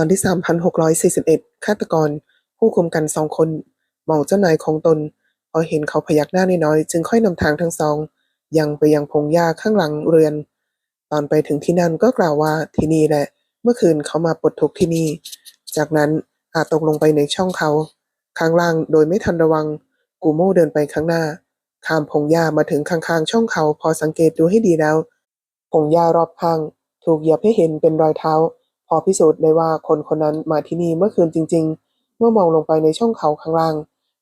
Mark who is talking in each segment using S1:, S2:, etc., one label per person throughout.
S1: ตอนที่ 3,641 ฆาตกร ผู้คุมกันสองคน มองเจ้านายของตน พอเห็นเขาพยักหน้าน้อยๆ จึงค่อยนำทางทั้งสอง ยังไปยังพงหญ้าข้างหลังเรือน ตอนไปถึงที่นั่นก็กล่าวว่าที่นี่แหละ เมื่อคืนเขามาปลดทุกที่นี่ จากนั้นอาจตกลงไปในช่องเขาข้างล่างโดยไม่ทันระวัง กูโม่เดินไปข้างหน้า ข้ามพงหญ้ามาถึงข้างๆช่องเขาพอสังเกตดูให้ดีแล้วพงหญ้ารอบข้าง ถูกเหยียบให้เห็นเป็นรอยเท้า พอพิสูจน์ได้ว่าคนคนนั้นมาที่นี่เมื่อคืนจริง ๆ เมื่อมองลงไปในช่องเขาข้างล่าง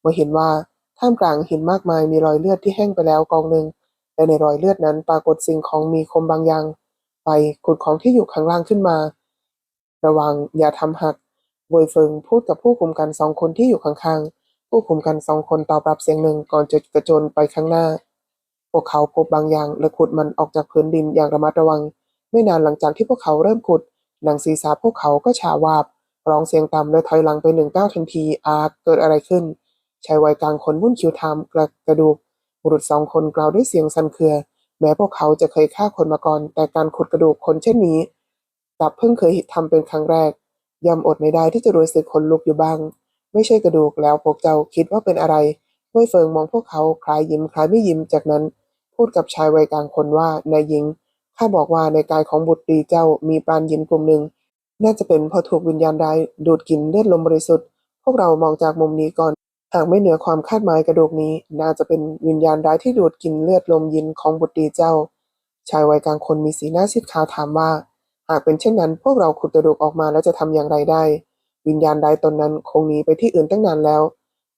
S1: มื่อเห็นว่าท่ามกลางหินมากมายมีรอยเลือดที่แห้งไปแล้วกองหนึ่งและในรอยเลือดนั้นปรากฏสิ่งของมีคมบางอย่าง ไปขุดของที่อยู่ข้างล่างขึ้นมา ระวังอย่าทำหักเวยเฟิงพูดกับผู้คุมกันสองคนที่อยู่ข้างๆ ผู้คุมกันสองคนตอบรับเสียงหนึ่งก่อนจะกระโจนไปข้างหน้า พวกเขาพบบางอย่างและขุดมันออกจากพื้นดินอย่างระมัดระวัง ไม่นานหลังจากที่พวกเขาเริ่มขุด หนังศีรษะพวกเขาก็ชาวาบ ร้องเสียงต่ำและถอยหลังไปหนึ่งก้าวทันที อาเกิดอะไรขึ้นชายวัยกลางคนวุ่นคิ้วทำกระกระดูก บุรุษสองคนกล่าวด้วยเสียงสั่นเครือ แม้พวกเขาจะเคยฆ่าคนมาก่อน แต่การขุดกระดูกคนเช่นนี้กลับเพิ่งเคยทำเป็นครั้งแรกย่อมอดไม่ได้ที่จะรู้สึกขนลุกอยู่บ้าง ไม่ใช่กระดูกแล้วพวกเจ้าคิดว่าเป็นอะไรเว่ยเฟิงมองพวกเขาคล้ายยิ้มคล้ายไม่ยิ้มจากนั้น พูดกับชายวัยกลางคนว่านายหญิง ข้าบอกว่าในกายของบุตรีเจ้ามีปราณยินกลุ่มหนึ่ง น่าจะเป็นพราะถูกวิญญาณร้ายดูดกินเลือดลมบริสุทธิ์ พวกเรามองจากมุมนี้ก่อน หากไม่เหนือความคาดหมายกระดูกนี้ น่าจะเป็นวิญญาณร้ายที่ดูดกินเลือดลมยินของบุตรีเจ้า ชายวัยกลางคนมีสีหน้าซีดขาวถามว่า หากเป็นเช่นนั้น พวกเราขุดกระดูกออกมาแล้วจะทำอย่างไรได้ วิญญาณร้ายตนนั้นคงหนีไปที่อื่นตั้งนานแล้ว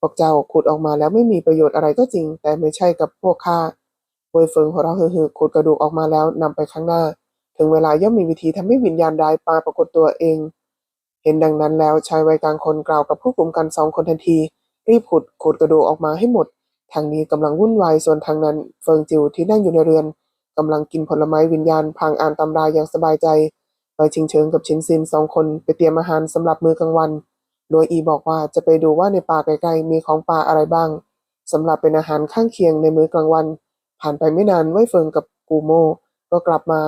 S1: พวกเจ้าขุดออกมาแล้วไม่มีประโยชน์อะไรก็จริง แต่ไม่ใช่กับพวกข้า เวยเฟิงหัวเราะฮือๆขุดกระดูกออกมาแล้วนำไปข้างหน้า ถึงเวลาย่อมมีวิธีทำให้วิญญาณร้ายปรากฏตัวเอง เห็นดังนั้นแล้วชายวัยกลางคนกล่าวกับผู้คุมกันสองคนทันที รีบขุดขุดกระดูกออกมาให้หมด ทางนี้กำลังวุ่นวายส่วนทางนั้น เฟิงจิวที่นั่งอยู่ในเรือนกำลังกินผลไม้วิญญาณพลางอ่านตำราอย่างสบายใจไปชิงเชิงกับชินซินสองคนไปเตรียมอาหารสำหรับมื้อกลางวัน โดยอีบอกว่าจะไปดูว่าในป่าไกลๆมีของป่าอะไรบ้างสำหรับเป็นอาหารข้างเคียงในมื้อกลางวัน ผ่านไปไม่นานไว้เฟิงกับกูโมก็กลับมา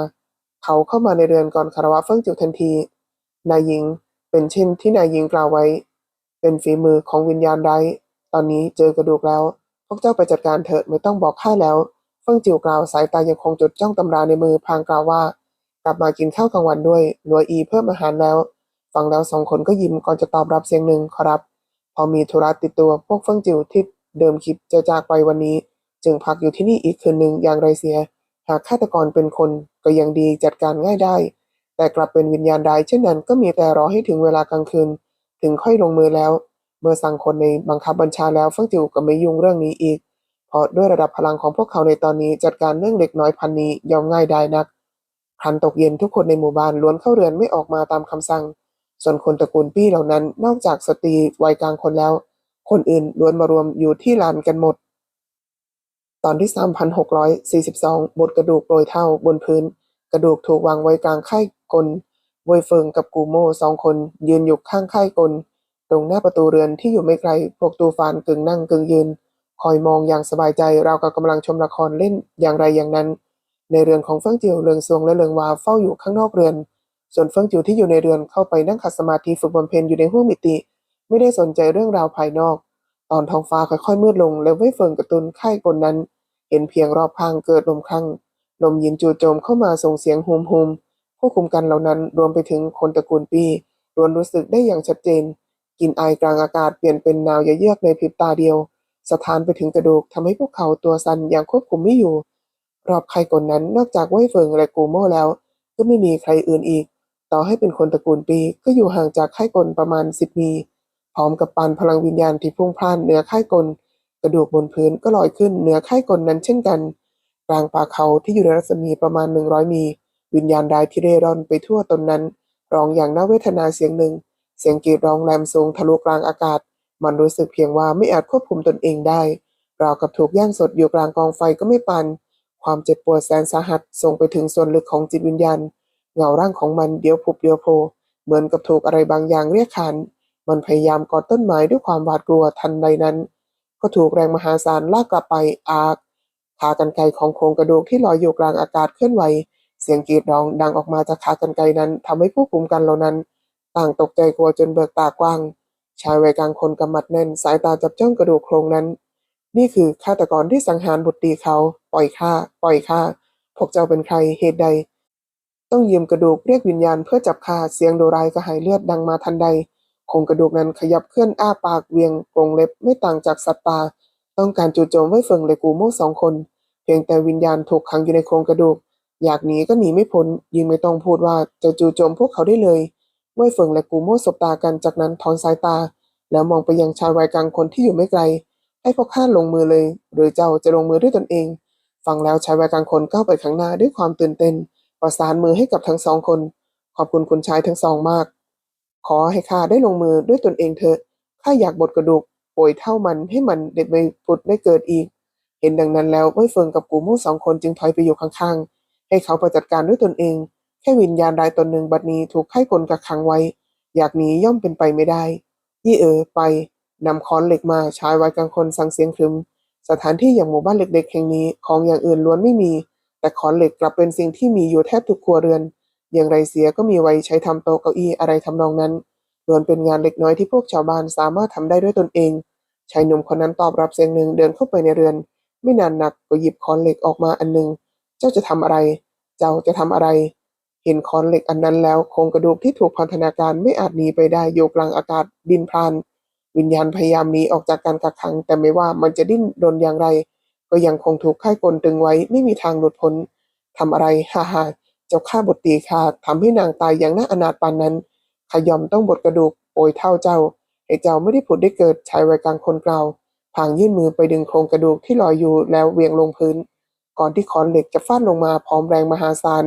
S1: เขาเข้ามาในเรือนก่อนคารวะเฟิงจิวทันที นายหญิงเป็นเช่นที่นายหญิงกล่าวไว้ เป็นฝีมือของวิญญาณไร้ตอนนี้เจอกระดูกแล้ว พวกเจ้าไปจัดการเถอะไม่ต้องบอกข้าแล้ว เฟิงจิวกล่าวสายตายังคงจดจ้องตำราในมือพางกล่าวว่า กลับมากินข้าวกลางวันด้วยหน่วยอีเพิ่มอาหารแล้ว ฟังแล้วสองคนก็ยิ้มก่อนจะตอบรับเสียงหนึ่งขอรับ พอมีธุระติดตัวพวกเฟิงจิวที่เดิมคิดจะจากไปวันนี้ จึงพักอยู่ที่นี่อีกคืนหนึ่งอย่างไรเสีย หากฆาตกรเป็นคนก็ยังดีจัดการง่ายได้ แต่กลับเป็นวิญญาณร้ายเช่นนั้นก็มีแต่รอให้ถึงเวลากลางคืน ถึงค่อยลงมือแล้ว เมื่อสั่งคนในบังคับบัญชาแล้วเฟิงจิวก็ไม่ยุ่งเรื่องนี้อีก เพราะด้วยระดับพลังของพวกเขาในตอนนี้จัดการเรื่องเด็กน้อยพันนี้ย่อมง่ายได้นักครันตกเย็นทุกคนในหมู่บ้านล้วนเข้าเรือนไม่ออกมาตามคำสั่ง ส่วนคนตระกูลปี้เหล่านั้นนอกจากสตรีวัยกลางคนแล้ว คนอื่นล้วนมารวมอยู่ที่ลานกันหมด ตอนที่ 3,642 บทกระดูกโปรยเท่าบนพื้น กระดูกถูกวางไว้กลางค่ายกลเวยเฟิงกับกูโม่สองคนยืนอยู่ข้างค่ายกล ตรงหน้าประตูเรือนที่อยู่ไม่ไกล พวกตูฟานกึ่งนั่งกึ่งยืน คอยมองอย่างสบายใจราวกับกำลังชมละครเล่นอย่างไรอย่างนั้น ในเรือนของเฟิงจิวเรืองซวงและเรืองวาเฝ้าอยู่ข้างนอกเรือน ส่วนเฟิงจิวที่อยู่ในเรือนเข้าไปนั่งขัดสมาธิฝึกบำเพ็ญอยู่ในห้วงมิติ ไม่ได้สนใจเรื่องราวภายนอก ตอนท้องฟ้าค่อยๆมืดลงแล้วเว่ยเฟิงกระตุนค่ายกลนั้น เห็นเพียงรอบข้างเกิดลมครั่งลมเยินจู่โจมเข้ามาส่งเสียงฮูมฮูมผู้คุมกันเหล่านั้นรวมไปถึงคนตระกูลปี้ล้วนรู้สึกได้อย่างชัดเจนกลินไอกลางอากาศเปลี่ยนเป็นหนาวเยือกในพริบตาเดียว สถานไปถึงกระดูกทำให้พวกเขาตัวสั่นอย่างควบคุมไม่อยู่ รอบใครกลนั้นนอกจากเว่ยเฟิงและกูโม่แล้ว ก็ไม่มีใครอื่นอีก ต่อให้เป็นคนตระกูลปีก็อยู่ห่างจากค่ายกลประมาณสิบมี ร้อมกับปานพลังวิญญาณที่พุ่งพล่านเหนือค่ายกล กระดูกบนพื้นก็ลอยขึ้นเหนือค่ายกลนั้นเช่นกัน กลางป่าเขาที่อยู่ในรัศมีประมาณหนึ่งร้อยมี วิญญาณร้ที่เร่ร่อนไปทั่วตนนั้น ร้องอย่างน่าเวทนาเสียงหนึ่ง เสียงกรีดร้องแหลมสูงทะลุกลางอากาศ มันรู้สึกเพียงว่าไม่อาจควบคุมตนเองได้ราวกับถูกย่างสดอยู่กลางกองไฟก็ไม่ปัน ความเจ็บปวดแสนสาหัสส่งไปถึงส่วนลึกของจิตวิญญาณ เงาร่างของมันเดียวผุบเดียวโผล่เหมือนกับถูกอะไรบางอย่างเรียกขาน มันพยายามกอดต้นไม้ด้วยความหวาดกลัวทันใดนั้น ก็ถูกแรงมหาศาลลากกลับไปอากขากรรไกรของโครงกระดูกที่ลอยอยู่กลางอากาศเคลื่อนไหว เสียงกรีดร้องดังออกมาจากขากรรไกรนั้นทำให้ผู้คุมกันเหล่านั้น ต่างตกใจกลัวจนเบิกตากว้าง ชายวัยกลางคนกำมัดแน่นสายตาจับจ้องกระดูกโครงนั้น นี่คือฆาตกรที่สังหารบุตรีเขาปล่อยข้าปล่อยข้าพวกเจ้าเป็นใครเหตุใด ต้องยืมกระดูกเรียกวิญญาณเพื่อจับข้าเสียงโดรายกระหายเลือดดังมาทันใด โครงกระดูกนั้นขยับเคลื่อนอ้าปากเวียงกรงเล็บไม่ต่างจากสัตว์ป่าต้องการจู่โจมไว้เฟิงและกูโม่สองคน เพียงแต่วิญญาณถูกขังอยู่ในโครงกระดูก อยากหนีก็หนีไม่พ้นยิ่งไม่ต้องพูดว่าจะจู่โจมพวกเขาได้เลยเว่ยเฟิงและกูโม่สบตากันจากนั้นถอนสายตา แล้วมองไปยังชายวัยกลางคนที่อยู่ไม่ไกลให้พวกข้าลงมือเลย หรือเจ้าจะลงมือด้วยตนเอง ฟังแล้วชายวัยกลางคนก้าวไปข้างหน้าด้วยความตื่นเต้น ประสานมือให้กับทั้งสองคน ขอบคุณคุณชายทั้งสองมาก ขอให้ข้าได้ลงมือด้วยตนเองเถอะข้าอยากบดกระดูกโปรยเท่ามันให้มันเด็ดไม่พุดได้เกิดอีก เห็นดังนั้นแล้วเว่ยเฟิงกับกูมู่สองคนจึงถอยไปอยู่ข้างๆ ให้เขาไปจัดการด้วยตนเอง แค่วิญญาณรายตนหนึ่งบัดนี้ถูกไข้กลกักขังไว้ อยากหนีย่อมเป็นไปไม่ได้ ยี่เอ๋อไปนำค้อนเหล็กมาชายวัยกลางคนสั่งเสียงครึม สถานที่อย่างหมู่บ้านเล็กๆแห่งนี้ของอย่างอื่นล้วนไม่มี แต่ค้อนเหล็กกลับเป็นสิ่งที่มีอยู่แทบทุกครัวเรือน อย่างไรเสียก็มีไว้ใช้ทำโต๊ะเก้าอี้อะไรทำนองนั้นล้วนเป็นงานเล็กน้อยที่พวกชาวบ้านสามารถทำได้ด้วยตนเองชายหนุ่มคนนั้นตอบรับเสียงหนึ่งเดินเข้าไปในเรือน ไม่นานนักก็หยิบค้อนเหล็กออกมาอันหนึ่งเจ้าจะทำอะไร เจ้าจะทำอะไร เห็นค้อนเหล็กอันนั้นแล้วโครงกระดูกที่ถูกพันธนาการไม่อาจหนีไปได้โยกลางอากาศดินพราน วิญญาณพยายามหนีออกจากการกักขัง แต่ไม่ว่ามันจะดิ้นรนอย่างไร ก็ยังคงถูกค่ายกลตึงไว้ไม่มีทางหลุดพ้นทำอะไรฮ่าฮ่า เจ้าฆ่าบทตีคาทำให้นางตายอย่างน่าอนาถปานนั้นขยอมต้องบทกระดูกโอยเท่าเจ้าไอ้เจ้าไม่ได้ผุดได้เกิดชายวัยกลางคนกล่าวพางยื่นมือไปดึงโครงกระดูกที่ลอยอยู่แล้วเวียงลงพื้น ก่อนที่คอนเหล็กจะฟาดลงมาพร้อมแรงมหาศาล